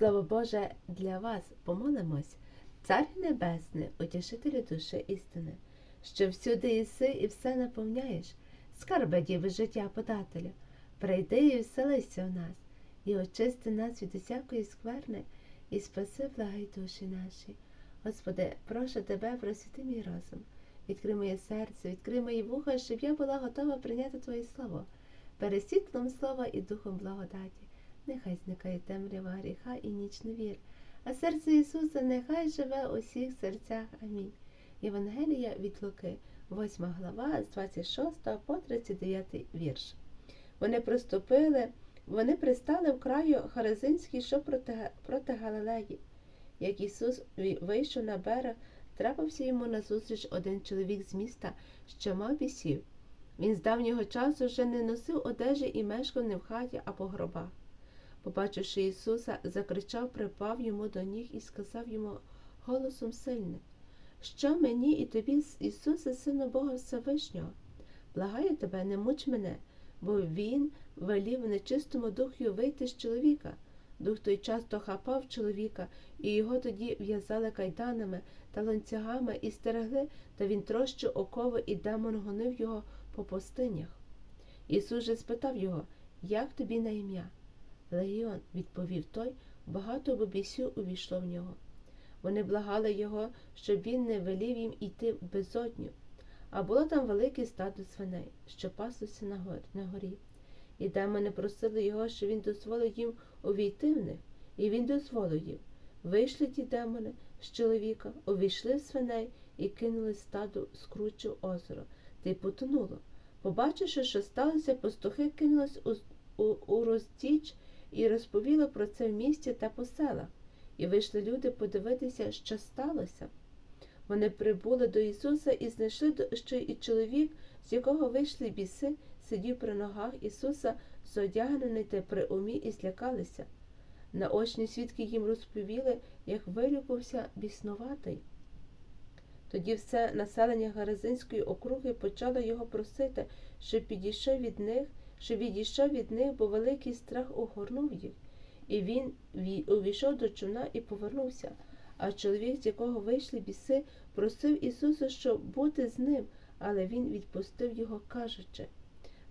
Слово Боже для вас помолимось, Цар Небесний, утішителю душі істини, що всюди іси і все наповняєш, скарби діви життя подателю, прийди і вселися в нас, і очисти нас від усякої скверни, і спаси благай душі наші. Господи, прошу тебе, просвіти мій розум, відкрий моє серце, відкрий мої вуха, щоб я була готова прийняти Твоє Слово, пересвітлом слова і духом благодаті. Нехай зникає темрява гріха і ніч невір, а серце Ісуса нехай живе у всіх серцях. Амінь. Євангелія від Луки, 8 глава, з 26 по 39 вірш. Вони приступили, вони пристали в краю Харизинський, що проти, проти Галилеї. Як Ісус вийшов на берег, трапився йому назустріч один чоловік з міста, що мав бісів. Він з давнього часу вже не носив одежі і мешкав не в хаті, а по гробах. Побачивши Ісуса, закричав, припав йому до ніг і сказав йому голосом сильним, що мені і тобі, Ісусе, Сину Бога Всевишнього? Благаю тебе, не муч мене, бо Він велів нечистому духу вийти з чоловіка. Дух той часто хапав чоловіка, і його тоді в'язали кайданами та ланцюгами і стерегли, та він трощив окови, і демон гонив його по пустинях. Ісус же спитав його, як тобі на ім'я? Легіон, відповів той, багато бобісю увійшло в нього. Вони благали його, щоб він не велів їм іти в безодню. А було там велике стадо свиней, що паслося на, гор, на горі. І демони просили його, щоб він дозволив їм увійти в них, і він дозволив їм. Вийшли ті демони з чоловіка, увійшли в свиней і кинули стаду скручу озеро, та й потонуло. Побачивши, що сталося, пастухи кинулись у, у, у роздіч і розповіли про це в місті та по селах, і вийшли люди подивитися, що сталося. Вони прибули до Ісуса і знайшли, що і чоловік, з якого вийшли біси, сидів при ногах Ісуса, зодягнений та при умі, і злякалися. Наочні свідки їм розповіли, як вилюбився біснуватий. Тоді все населення Гаразинської округи почало його просити, щоб підійшов від них що відійшов від них, бо великий страх огорнув їх, і він увійшов до човна і повернувся. А чоловік, з якого вийшли біси, просив Ісуса, щоб бути з ним, але він відпустив його, кажучи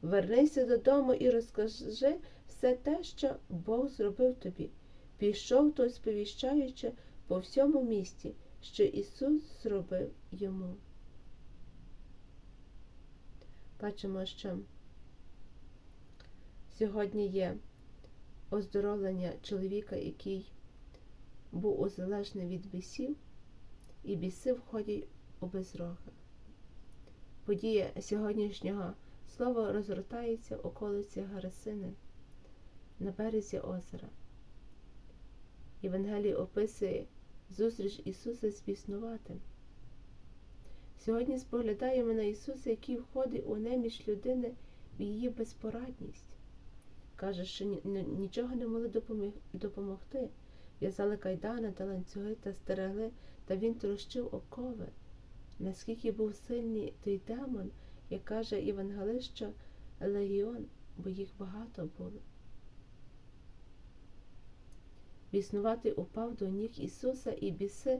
Вернися додому і розкажи все те, що Бог зробив тобі. Пішов той, сповіщаючи по всьому місті, що Ісус зробив йому. Бачимо, що Сьогодні є оздоровлення чоловіка, який був узалежний від бісів, і біси входять у безроги. Подія сьогоднішнього слова розгортається в околиці Гарасини на березі озера. Євангелій описує зустріч Ісуса з біснуватим. Сьогодні споглядаємо на Ісуса, який входить у неміч людини в її безпорадність. Каже, що нічого не могли допомогти. В'язали кайдани та ланцюги та стерегли, та він трощив окови. Наскільки був сильний той демон, як каже Євангелист, легіон, бо їх багато було. Біснуватий упав до ніг Ісуса, і біси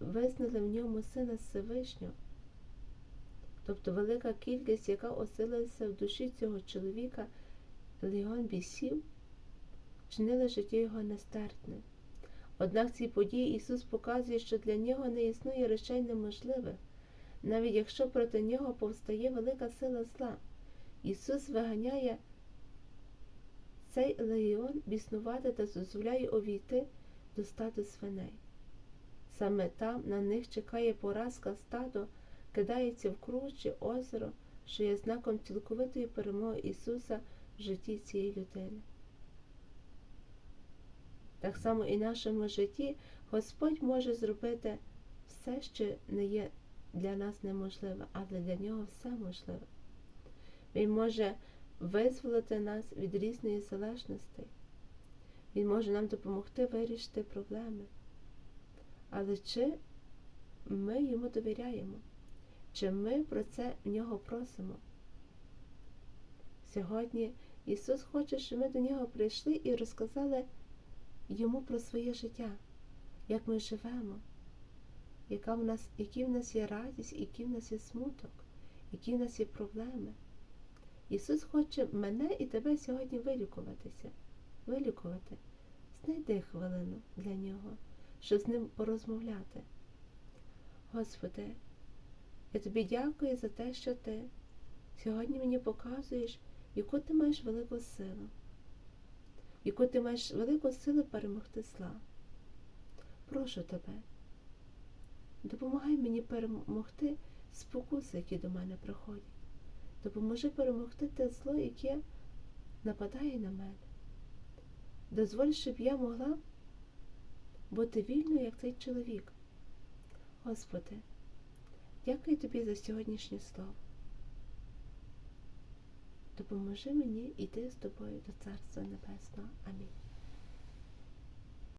визнали в ньому Сина Всевишнього. Тобто велика кількість, яка оселилася в душі цього чоловіка. Легіон бісів чинили життя його нестерпним. Однак ці події Ісус показує, що для нього не існує речей неможливих, навіть якщо проти нього повстає велика сила зла. Ісус виганяє цей легіон біснувати та дозволяє увійти до стаду свиней. Саме там на них чекає поразка стадо, кидається в кручі озеро, що є знаком цілковитої перемоги Ісуса житті цієї людини. Так само і в нашому житті Господь може зробити все, що не є для нас неможливе, але для нього все можливе. Він може визволити нас від різної залежностей. Він може нам допомогти вирішити проблеми. Але чи ми йому довіряємо? Чи ми про це в нього просимо? Сьогодні Ісус хоче, щоб ми до нього прийшли і розказали йому про своє життя, як ми живемо, яка в нас, які в нас є радість, які в нас є смуток, які в нас є проблеми. Ісус хоче мене і тебе сьогодні вилікуватися, вилікувати. Знайди хвилину для нього, щоб з ним порозмовляти. Господи, я тобі дякую за те, що ти сьогодні мені показуєш, яку ти маєш велику силу, яку ти маєш велику силу перемогти зла. Прошу тебе, допомагай мені перемогти спокуси, які до мене приходять. Допоможи перемогти те зло, яке нападає на мене. Дозволь, щоб я могла бути вільною, як цей чоловік. Господи, дякую тобі за сьогоднішнє слово. Допоможи мені іти з тобою до Царства Небесного. Амінь.